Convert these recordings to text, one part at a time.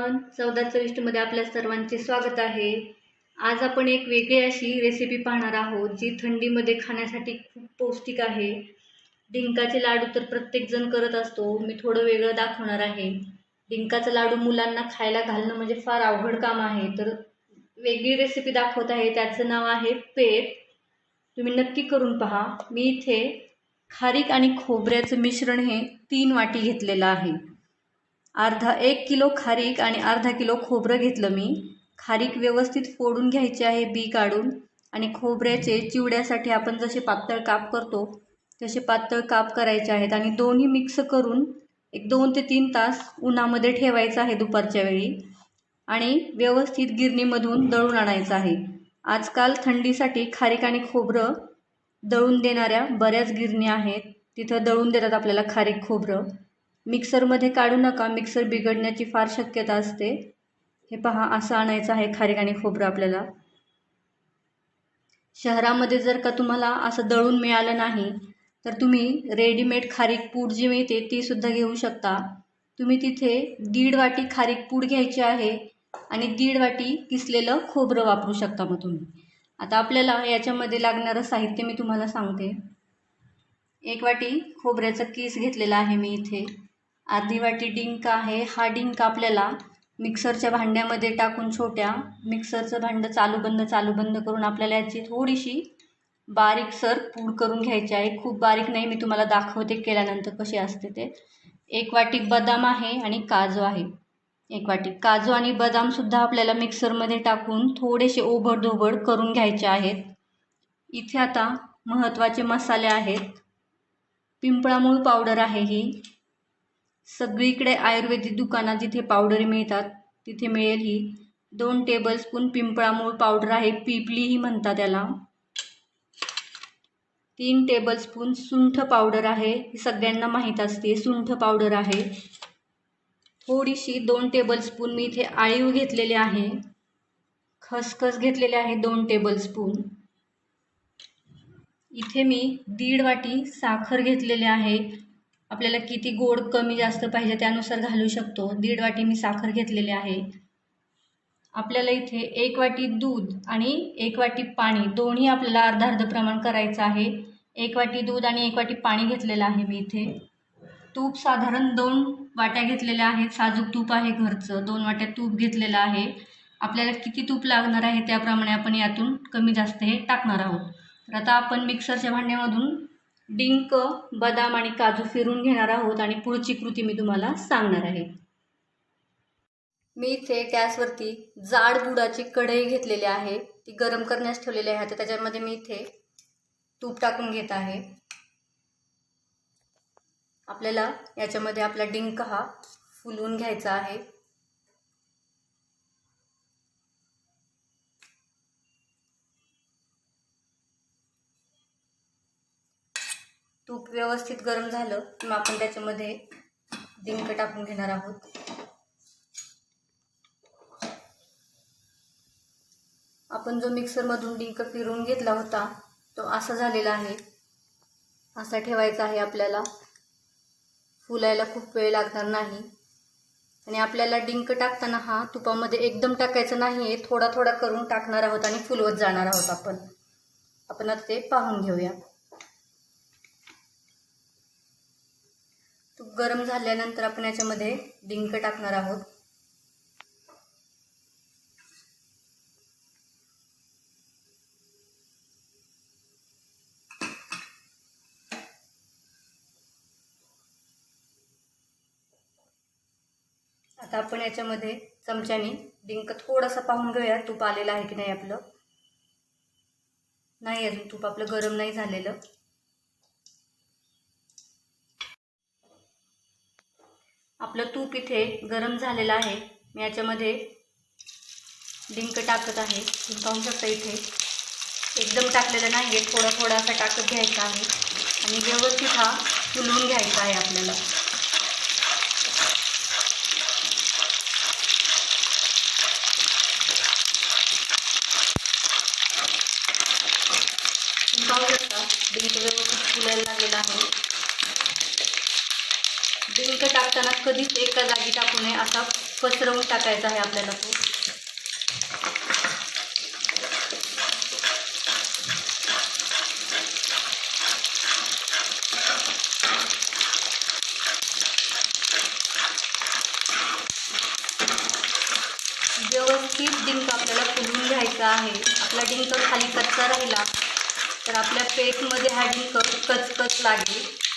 आपण चौदा चविष्टमध्ये आपल्या सर्वांचे स्वागत आहे. आज आपण एक वेगळी अशी रेसिपी पाहणार आहोत जी थंडीमध्ये खाण्यासाठी खूप पौष्टिक आहे. डिंकाचे लाडू तर प्रत्येकजण करत असतो मी थोडं वेगळं दाखवणार आहे. डिंकाचा लाडू मुलांना खायला घालणं म्हणजे फार अवघड काम आहे तर वेगळी रेसिपी दाखवत आहे. त्याचं नाव आहे पेत तुम्ही नक्की करून पहा. मी इथे खारीक आणि खोबऱ्याचं मिश्रण हे तीन वाटी घेतलेलं आहे. अर्धा एक किलो खारीक आणि अर्धा किलो खोबरं घेतलं मी. खारीक व्यवस्थित फोडून घ्यायची आहे बी काढून. आणि खोबऱ्याचे चिवड्यासाठी आपण जसे पातळ काप करतो तसे पातळ काप करायचे आहेत. आणि दोन्ही मिक्स करून एक दोन ते तीन तास उन्हामध्ये ठेवायचं आहे दुपारच्या वेळी. आणि व्यवस्थित गिरणीमधून दळून आणायचं आहे. आजकाल थंडीसाठी खारीक आणि खोबरं दळून देणाऱ्या बऱ्याच गिरणी आहेत. तिथं दळून देतात आपल्याला खारीक खोबरं. मिक्सरमध्ये काढू नका. मिक्सर बिघडण्याची फार शक्यता असते. हे पहा असं आणायचं आहे खारीक आणि खोबरं आपल्याला. शहरामध्ये जर का तुम्हाला असं दळून मिळालं नाही तर तुम्ही रेडीमेड खारीक पूड जी मिळते तीसुद्धा घेऊ शकता. तुम्ही तिथे दीड वाटी खारीक पूड घ्यायची आहे आणि दीड वाटी किसलेलं खोबरं वापरू शकता मग तुम्ही. आता आपल्याला याच्यामध्ये लागणारं साहित्य मी तुम्हाला सांगते. एक वाटी खोबऱ्याचा किस घेतलेला आहे मी इथे. आदिवाटी वाटी डिंक आहे हा डिंक आपल्याला मिक्सरच्या भांड्यामध्ये टाकून छोट्या मिक्सरचं भांडं चालू बंद चालू बंद करून आपल्याला याची थोडीशी बारीकसर पूड करून घ्यायची आहे. खूप बारीक नाही मी तुम्हाला दाखवते केल्यानंतर कशी असते ते. एक वाटी बदाम आहे आणि काजू आहे. एक वाटी काजू आणि बदामसुद्धा आपल्याला मिक्सरमध्ये टाकून थोडेसे ओबडधोबड करून घ्यायचे आहेत. इथे आता महत्त्वाचे मसाले आहेत. पिंपळामूळ पावडर आहे ही. सगळीकडे आयुर्वेदिक दुकानात जिथे पावडर मिळतात तिथे मिळेल ही. दोन टेबलस्पून पिंपळामूळ पावडर आहे पिपलीही म्हणतात त्याला. तीन टेबलस्पून सुंठ पावडर आहे ही सगळ्यांना माहीत असते सुंठ पावडर आहे. थोडीशी दोन टेबलस्पून मी इथे आळीव घेतलेले आहे. खसखस घेतलेले आहे दोन टेबलस्पून इथे मी दीड वाटी साखर घेतलेले आहे. आपल्याला किती गोड कमी जास्त पाहिजे त्यानुसार घालू शकतो. दीड वाटी मी साखर घेतलेली आहे. आपल्याला इथे एक वाटी दूध आणि एक वाटी पाणी दोन्ही आपल्याला अर्धा अर्ध प्रमाण करायचं आहे. एक वाटी दूध आणि एक वाटी पाणी घेतलेलं आहे मी इथे. तूप साधारण दोन वाट्या घेतलेल्या आहेत. साजूक तूप आहे घरचं. दोन वाट्या तूप घेतलेलं आहे. आपल्याला किती तूप लागणार आहे त्याप्रमाणे आपण यातून कमी जास्त हे टाकणार आहोत. तर आता आपण मिक्सरच्या भांड्यामधून डिंक बदाम आणि काजू फिरून घेणार आहोत आणि पुढची कृती मी तुम्हाला सांगणार आहे. मी इथे गॅसवरती जाड बुडाची कढई घेतलेली आहे. ती गरम करण्यास ठेवलेली आहे. तर त्याच्यामध्ये मी इथे तूप टाकून घेत आहे. आपल्याला याच्यामध्ये आपला डिंक हा फुलवून घ्यायचा आहे. तूप व्यवस्थित गरम झालं की मग आपण त्याच्यामध्ये डिंक टाकून घेणार आहोत. आपण जो मिक्सरमधून डिंक फिरवून घेतला होता तो असा झालेला आहे. असा ठेवायचा आहे आपल्याला. फुलायला खूप वेळ लागणार नाही. आणि आपल्याला डिंक टाकताना हा तुपामध्ये एकदम टाकायचं नाही आहे थोडा थोडा करून टाकणार आहोत आणि फुलवत जाणार आहोत आपण. आपण आता ते पाहून घेऊया. तूप गरम झाल्यानंतर आपण याच्यामध्ये डिंक टाकणार आहोत. आता आपण याच्यामध्ये चमच्याने डिंक थोडासा पाहून घेऊया तूप आलेलं आहे की नाही आपलं. नाही अजून तूप आपलं गरम नाही झालेलं. आपलं तूप इथे गरम झालेलं आहे. मी याच्यामध्ये डिंक टाकत आहे. तुम्ही पाहू शकता इथे. एकदम टाकलेलं नाही आहे थोडा थोडासा टाकत घ्यायचा आहे. आणि व्यवस्थित हा फुलवून घ्यायचा आहे आपल्याला तुम्ही पाहू शकता डिंक टाकताना कधीच एका जागी टाकू नये असा पसरवून टाकायचा आहे आपल्याला तो. व्यवस्थित डिंक आपल्याला फुलून घ्यायचा आहे. आपला डिंक खाली कच्चा राहिला तर आपल्या पेटमध्ये हा डिंक कचकच लागेल.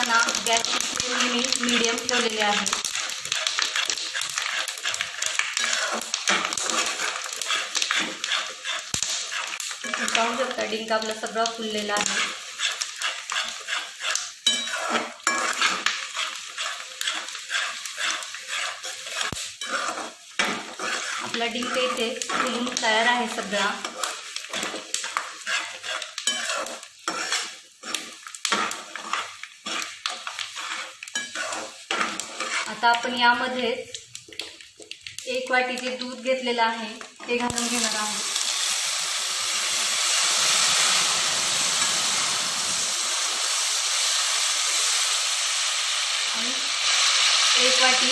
भाजताना गॅसची फ्लेम मी मीडियम ठेवलेले आहे डिंक आपला सगळा फुललेला आहे आपला डिंक इथे फुलून तयार आहे सगळा आता आपण यामध्ये एक वाटी जे दूध घेतलेलं आहे ते घालून घेणार आहोत. आणि एक वाटी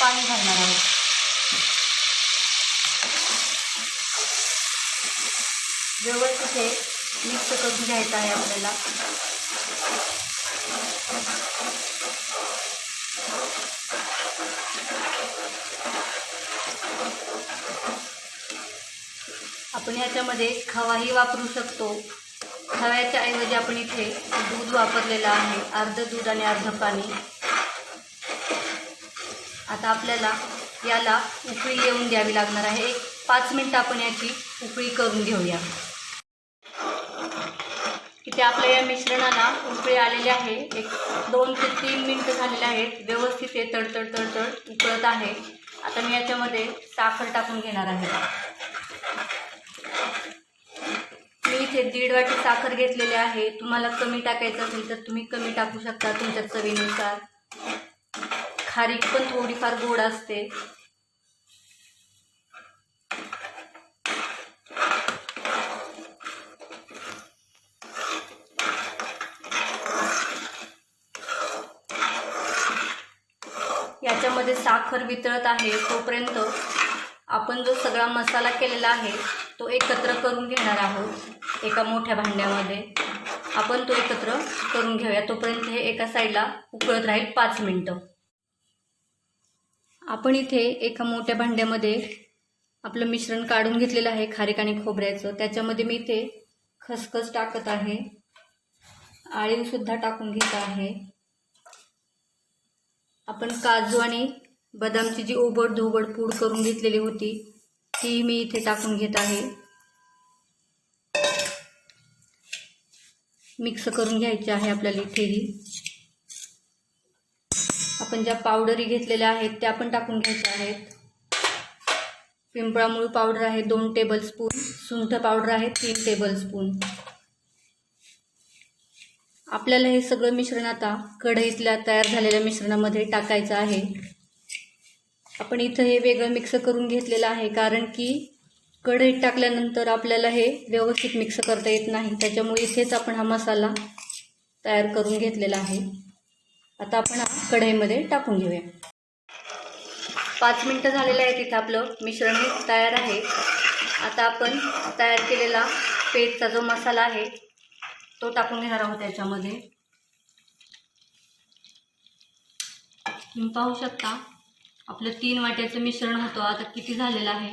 पाणी घालणार आहोत. व्यवस्थित हे मिक्स करून घ्यायचं आहे आपल्याला. आपण याच्यामध्ये खवाही वापरू शकतो. खव्याच्या ऐवजी आपण इथे दूध वापरलेलं आहे. अर्ध दूध आणि अर्ध पाणी. आता आपल्याला याला उकळी येऊन द्यावी लागणार आहे. एक पाच मिनटं आपण याची उकळी करून घेऊया. इथे आपल्या या मिश्रणाला उकळी आलेली आहे. एक दोन ते तीन मिनटं झालेले आहेत. व्यवस्थित हे तडतड तडतड उकळत आहे. आता मी याच्यामध्ये साखर टाकून घेणार आहे मी इथे दीड वाटी साखर घेतलेली आहे. तुम्हाला कमी टाकायचं असेल तर तुम्ही कमी टाकू शकता तुमच्या चवीनुसार. खारीक पण थोडीफार गोड असते. याच्यामध्ये साखर वितळत आहे. तोपर्यंत आपण जो सगळा मसाला केलेला आहे तो एकत्र करून घेणार आहोत. एका मोठ्या भांड्यामध्ये. आपण तो एकत्र करून घेऊया. तोपर्यंत हे एका साईडला उकळत राहील पाच मिनटं. आपण इथे एका मोठ्या भांड्यामध्ये आपलं मिश्रण काढून घेतलेलं आहे खारीक आणि खोबऱ्याचं. त्याच्यामध्ये मी इथे खसखस टाकत आहे. आळीवसुद्धा टाकून घेत आहे. आपण काजू आणि बदामची जी ओबड धोबड पूड करून घेतलेली होती ती मी इथे टाकून घेत आहे. मिक्स करून घ्यायची आहे आपल्याला इथे ही. आपण ज्या पावडरी घेतलेल्या आहेत त्या पण टाकून घ्यायच्या आहेत. पिंपळामुळे पावडर आहे दोन टेबलस्पून सुंठ पावडर आहे तीन टेबल स्पून आपल्याला हे सगळं मिश्रण आता कढईतल्या तयार झालेल्या मिश्रणामध्ये टाकायचं आहे. आपण इथं हे वेगळं मिक्स करून घेतलेलं आहे कारण की कढईत टाकल्यानंतर आपल्याला हे व्यवस्थित मिक्स करता येत नाही. त्याच्यामुळे इथेच आपण हा मसाला तयार करून घेतलेला आहे. आता आपण हा कढईमध्ये टाकून घेऊया. पाच मिनटं झालेलं आहे तिथं आपलं मिश्रण हे तयार आहे. आता आपण तयार केलेला पेटचा जो मसाला आहे तो टाकून घेणार आहोत त्याच्यामध्ये तुम्ही पाहू शकता आपलं तीन वाट्याचं मिश्रण होतं आता किती झालेलं आहे.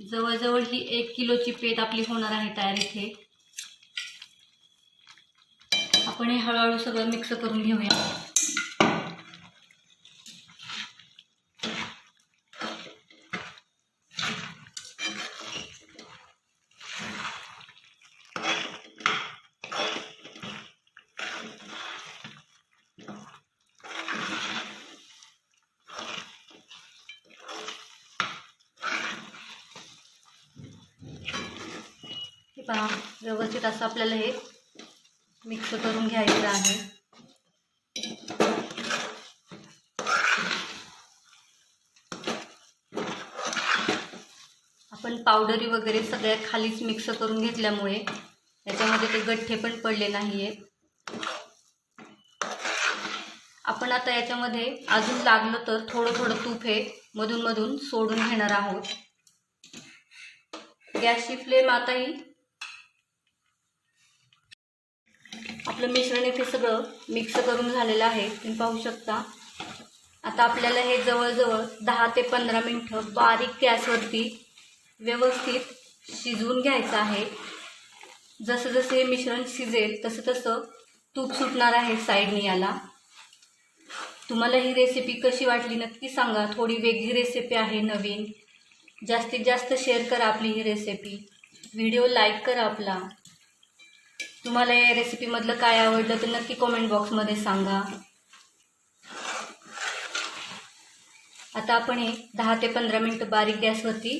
जवळजवळ ही एक किलोची पेट आपली होणार आहे तयार इथे. आपण हे हळूहळू सगळं मिक्स करून घेऊया. पहा व्यवस्थित असं आपल्याला हे मिक्स करून घ्यायचं आहे. आपण पावडरी वगैरे सगळ्या खालीच मिक्स करून घेतल्यामुळे याच्यामध्ये ते गठ्ठे पण पडले नाही आहेत आपण आता याच्यामध्ये अजून लागलं तर थोडं थोडं तूप हे मधून मधून सोडून घेणार आहोत. गॅसची फ्लेम आता ही आपलं मिश्रण इथे सगळं मिक्स करून झालेलं आहे. तुम्ही पाहू शकता. आता आपल्याला हे जवळजवळ दहा ते पंधरा मिनटं बारीक गॅसवरती व्यवस्थित शिजवून घ्यायचं आहे. जसं जसं हे मिश्रण शिजेल तसं तसं तूप सुटणार आहे साईडने याला. तुम्हाला ही रेसिपी कशी वाटली नक्की सांगा. थोडी वेगळी रेसिपी आहे नवीन. जास्तीत जास्त शेअर करा आपली ही रेसिपी व्हिडिओ लाईक करा आपला. तुम्हाला या रेसिपीमधलं काय आवडलं ते नक्की कॉमेंट बॉक्समध्ये सांगा. आता आपण हे दहा ते पंधरा मिनटं बारीक गॅसवरती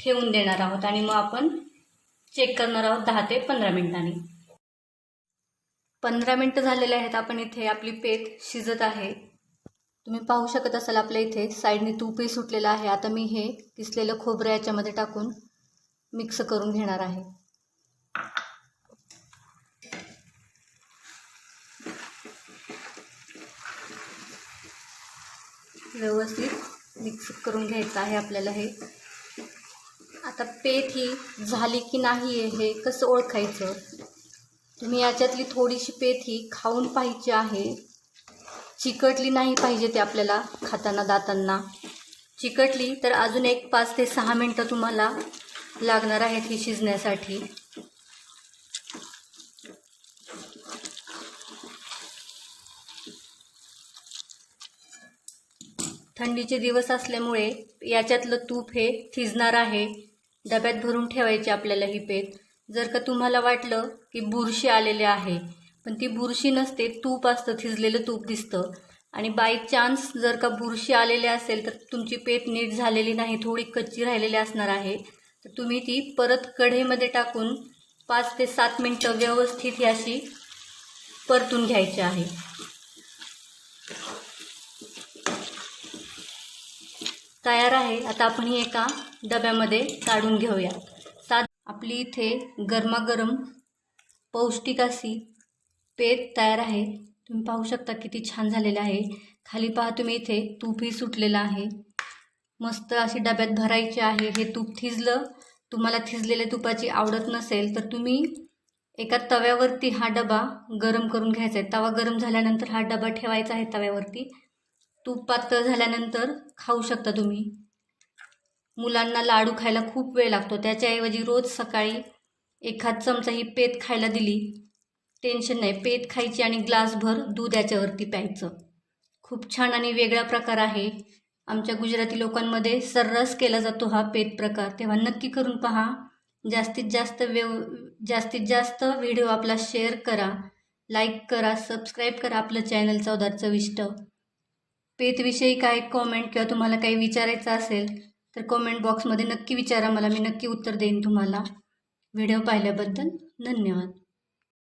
ठेवून देणार आहोत आणि मग आपण चेक करणार आहोत दहा ते पंधरा मिनिटांनी. पंधरा मिनटं झालेले आहेत आपण इथे आपली पेत शिजत आहे. तुम्ही पाहू शकत असाल आपल्या इथे साईडने तूपही सुटलेलं आहे. आता मी हे किसलेलं खोबरं याच्यामध्ये टाकून मिक्स करून घेणार आहे. व्यवस्थित मिक्स करून घ्यायचं आहे आपल्याला हे. आता पेठ ही झाली की नाही आहे हे कसं ओळखायचं? तुम्ही याच्यातली थोडीशी पेथ ही खाऊन पाहिजे आहे. चिकटली नाही पाहिजे ते आपल्याला खाताना दातांना. चिकटली तर अजून एक पाच ते सहा मिनटं तुम्हाला लागणार आहेत ही शिजण्यासाठी. थंडीचे दिवस असल्यामुळे याच्यातलं तूप हे थिजणार आहे. डब्यात भरून ठेवायचे आपल्याला ही पेत जर का तुम्हाला वाटलं की बुरशी आलेले आहे पण ती बुरशी नसते तूप असतं थिजलेलं तूप दिसतं. आणि बाय चान्स जर का बुरशी आलेले असेल तर तुमची पेत नीट झालेली नाही थोडी कच्ची राहिलेली असणार आहे. तर तुम्ही ती परत कढईमध्ये टाकून पाच ते सात मिनटं व्यवस्थित ही अशी परतून घ्यायची आहे. तयार आहे. आता आपण ही एका डब्यामध्ये काढून घेऊया. सात आपली इथे गरमागरम पौष्टिक अशी पेत तयार आहे. तुम्ही पाहू शकता किती छान झालेलं आहे. खाली पहा तुम्ही इथे तूपही सुटलेलं आहे. मस्त अशी डब्यात भरायची आहे. हे तूप थिजलं. तुम्हाला थिजलेल्या तुपाची आवडत नसेल तर तुम्ही एका तव्यावरती हा डबा गरम करून घ्यायचा आहे. तवा गरम झाल्यानंतर हा डबा ठेवायचा आहे तव्यावरती. तूप पातळ झाल्यानंतर खाऊ शकता तुम्ही. मुलांना लाडू खायला खूप वेळ लागतो. त्याच्याऐवजी रोज सकाळी एखाद चमचा ही पेत खायला दिली टेन्शन नाही. पेत खायची आणि ग्लासभर दूध याच्यावरती प्यायचं. खूप छान आणि वेगळा प्रकार आहे. आमच्या गुजराती लोकांमध्ये सर्रास केला जातो हा पेत प्रकार. तेव्हा नक्की करून पहा. जास्तीत जास्त व्यव जास्तीत जास्त व्हिडिओ आपला शेअर करा लाईक करा सबस्क्राईब करा आपलं चॅनल चौदार चविष्ट पेतविषयी काय कॉमेंट किंवा तुम्हाला काही विचारायचं असेल तर कॉमेंट बॉक्समध्ये नक्की विचारा. मला मी नक्की उत्तर देईन तुम्हाला. व्हिडिओ पाहिल्याबद्दल धन्यवाद.